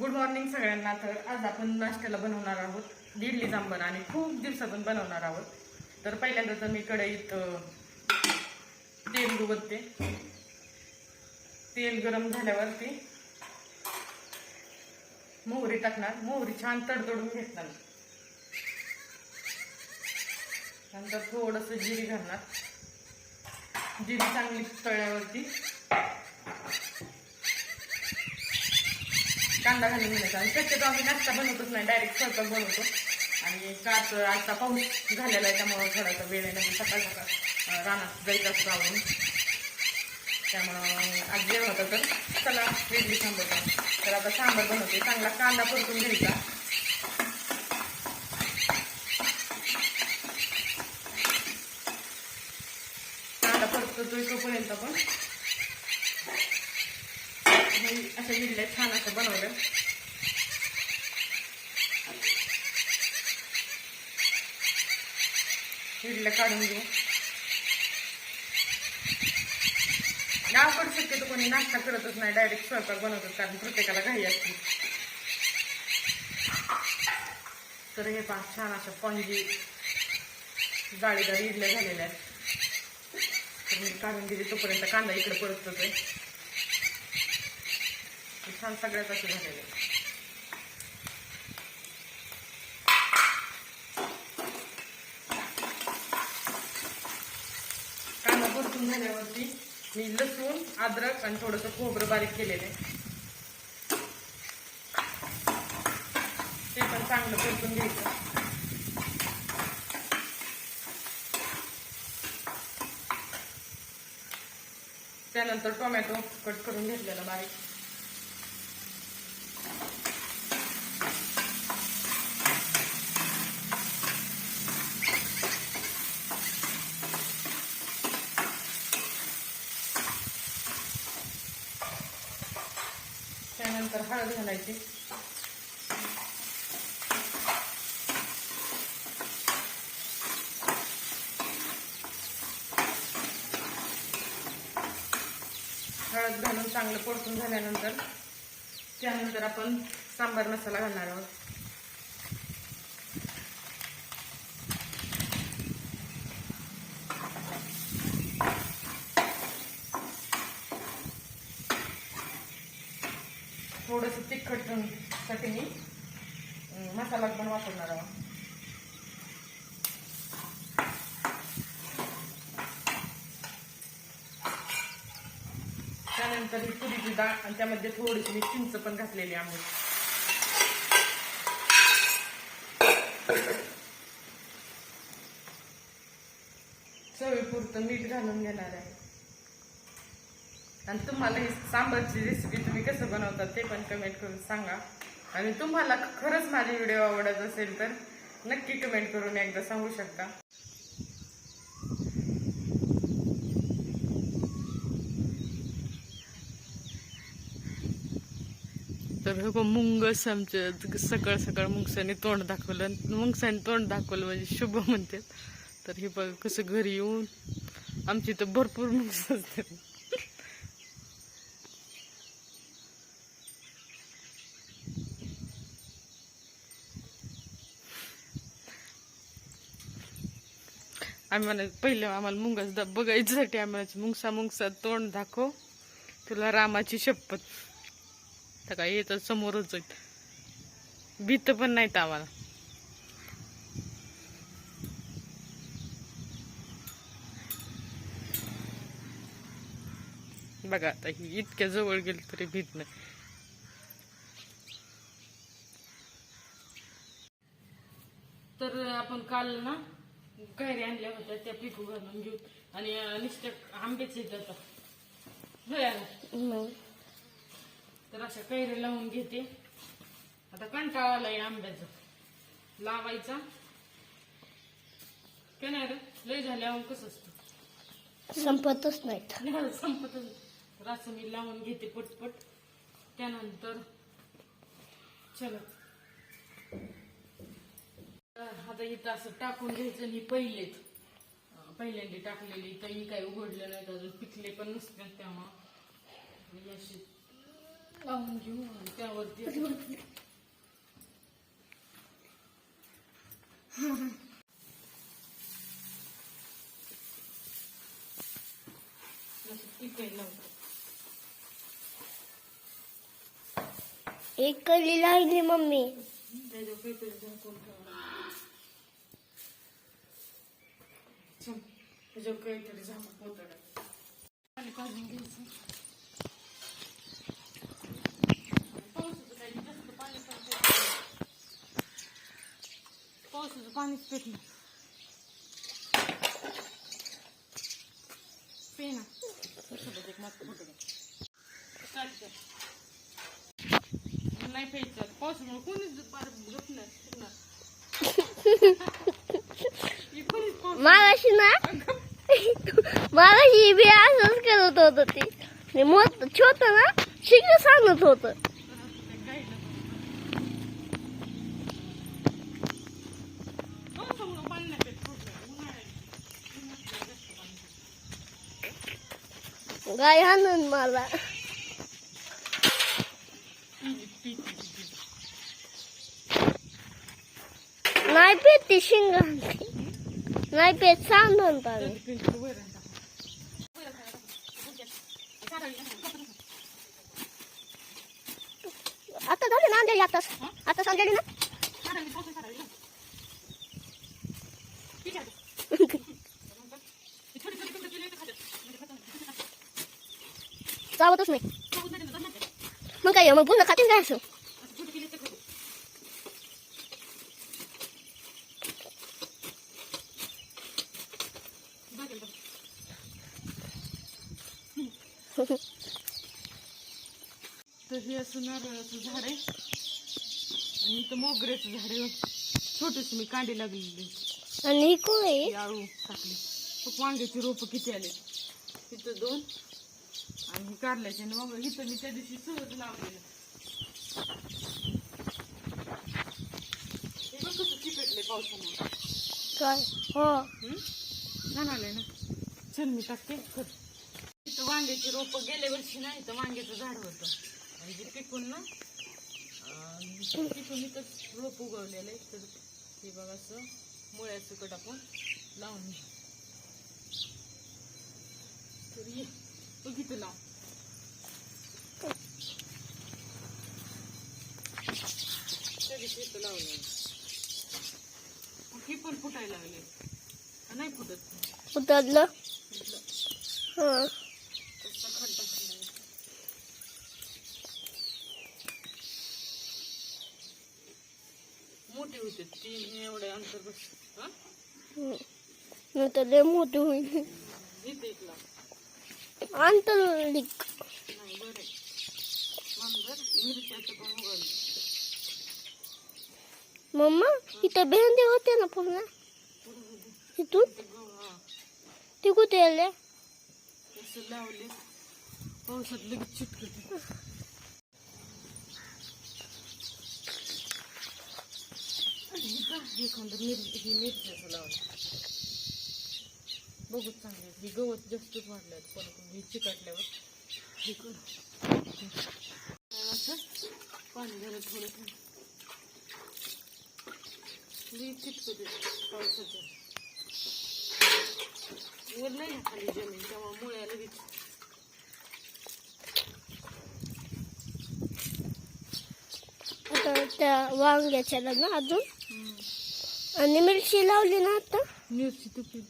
Good morning सगळ्यांना. तर आज आपण नाश्त्याला बनवणार आहोत. इडली जांभर आणि खूप दिवसातून बनवणार आहोत. तर पहिल्यांदा तर मी कढईत तेल डुबते तेल गरम झाल्यावरती मोहरी टाकणार. मोहरी छान तडतडून घेतणार. नंतर थोडंसं जिरी घालणार. जिरी चांगली तळ्यावरती. कांदा घालून घ्यायचा. आणि शक्यतो आम्ही नाश्ता बनवतच नाही डायरेक्ट स्वयंपाक बनवतो. आणि काच आता पाऊस झालेला आहे त्यामुळं थोडासा वेळ आहे नाही सकाळ सकाळ रानात जायचं असतं आवडून त्यामुळं आज जेवण होतं तर चला वेगळी सांबर तर आता सांबर बनवते. चांगला कांदा परतून घ्यायचा. कांदा परततोय तोपर्यंत पण हे असं इडल्या छान असं बनवलं इडल्या काढून घेऊ. गावाकडे शक्यतो कोणी नाश्ता करतच नाही डायरेक्ट स्वयंपाक बनवतात कारण प्रत्येकाला घाई असते. तर हे पहा छान अशा पणजी जाळीदार इडल्या झालेल्या आहेत. तर मी काढून दिली तोपर्यंत कांदा इकडे परततोय. छान सगळ्यात असं झालेलं आहे कांदा परतून झाल्यावरती मी लसूण अद्रक आणि थोडंसं खोबरं बारीक केलेलं आहे. ते पण चांगलं परतून घ्यायचं. त्यानंतर टोमॅटो कट करून घेतलेला बारीक. त्यानंतर हळद घालायची. हळद घालून चांगलं परतून झाल्यानंतर त्यानंतर आपण सांबार मसाला घालणार आहोत थोडंसं तिखटसाठी मी अं, मसाला पण वापरणार आहोत. त्यानंतर ही तुरीची डाळ आणि त्यामध्ये थोडीशी मी चिंच पण घातलेली आहे. चवीपुरतं मीठ घालून घेणार आहे. आणि तुम्हाला ही सांबारची रेसिपी तुम्ही कसं बनवतात ते पण कमेंट करून सांगा. आणि तुम्हाला खरंच माझे व्हिडिओ आवडत असेल तर नक्की कमेंट करून एकदा सांगू शकता. तर हो मुंगस आमच्या सकाळ सकाळ मुंगसाने तोंड दाखवलं मुंगसाने तोंड दाखवलं म्हणजे शुभ म्हणतात. तर हे बघ कसं घरी येऊन आमची तर भरपूर मुंगस असतात. आम्ही म्हणा पहिलं आम्हाला मुंगाच दा बघायच्यासाठी म्हणायचं मुंगसा मुंगसा तोंड दाखव. तुला रामाची शपथ. तर काय येतं समोरच येत भीत पण नाहीत आम्हाला. बघा आता ही इतक्या जवळ गेली तरी भीत नाही. तर आपण काल ना कैरी आणल्या होत्या त्या पिकू घालून घेऊ. आणि आहेत आता होय अगं? तर अशा कैरी लावून घेते. आता कंटाळा आलाय आंब्याचा. लावायचा. काय नाही रे लय झाल्यावर कसं असतं? संपतच नाहीत. नाही, संपतच तर असं मी लावून घेते पटपट. त्यानंतर चला. आता इथं असं टाकून घ्यायचं आणि पहिलेच. पहिल्यांदा टाकलेली तर ही काही उघडलं नाही अजून पिकले पण नसते त्यामुळं. अशी लावून घेऊ आणि त्यावरती. एक कली लागली मम्मी त्याच्यावर काहीतरी झाकून ठेवावं. चल, त्याच्यावर काहीतरी झाकून पोतडा पाणी काढून घ्यायचं. पावसाचं काही जास्त पाणी पण नाही. पावसाचं पाणीच नाही. पे ना. सोबत एक मस्त फोटो नाही प्यायचं. पावसामुळे कोणीच पार झोपणार फिरणार. हे कोणीच पाऊस मागाशी ना मला ही बी असंच करत होत ते. मोठ छोट ना शिकलं सांगत होत. गाय आणून मला. नाही पेत ती शिंग नाही पेत सांग. आता झाले ना अंधेरी आताच आता सांगलेली ना? चावतच नाही. मग काय मग पुन्हा खातील काय असं असं छोटे केले तर खातात. बघेल बघ. तर हे असं नारळाचं झाड आहे. आणि इथं मोगऱ्याचं झाड आहे. छोटस मी कांडी लागलेली आणि ही ही आळू टाकली. मग वांग्याची रोपं किती आले. इथं दोन. आणि ही कारल्याचे आणि मग इथं मी त्या दिवशी सहज लावलेलं. हे बघ कसं चिकटले पावसामुळे. काय? हो? छान मी टाकते. खत. वांग्याची रोपं गेल्या वर्षी ना इथं वांग्याचं झाड होतं. आणि ते पिकून ना पिकून इथं रोप उगवलेलं आहे. तर हे बघा असं मुळ्याचं कट आपण लावून घेऊ. तर ये तू किती लाव लावलं ही पण फुटायला लागले. नाही फुटत. इथलं हा. होते. ती एवढे अंतर बस. हा? मी तर लय मोठी होईल. इथे नाही बरं मिरच्याचं पण उघडलं मम्मा इथं भेंडी होते ना पूर्ण? इथून? ते कुठे आले लावले. पावसात लगेच चिटकते. एखादं मिरची ही मिरच्याचं लावलं. बघू चांगले ही गवत जास्तच वाढलं पण ही चिकटल्यावर. हे कर पाणी झालं थोडं थोडं लई चिटकते पावसाच्या वर नाही खाली जमीन तेव्हा मुळ्या लगेच. त्या वांग्याच्या ना अजून आणि मिरची लावली ना आता. मिरची तुपली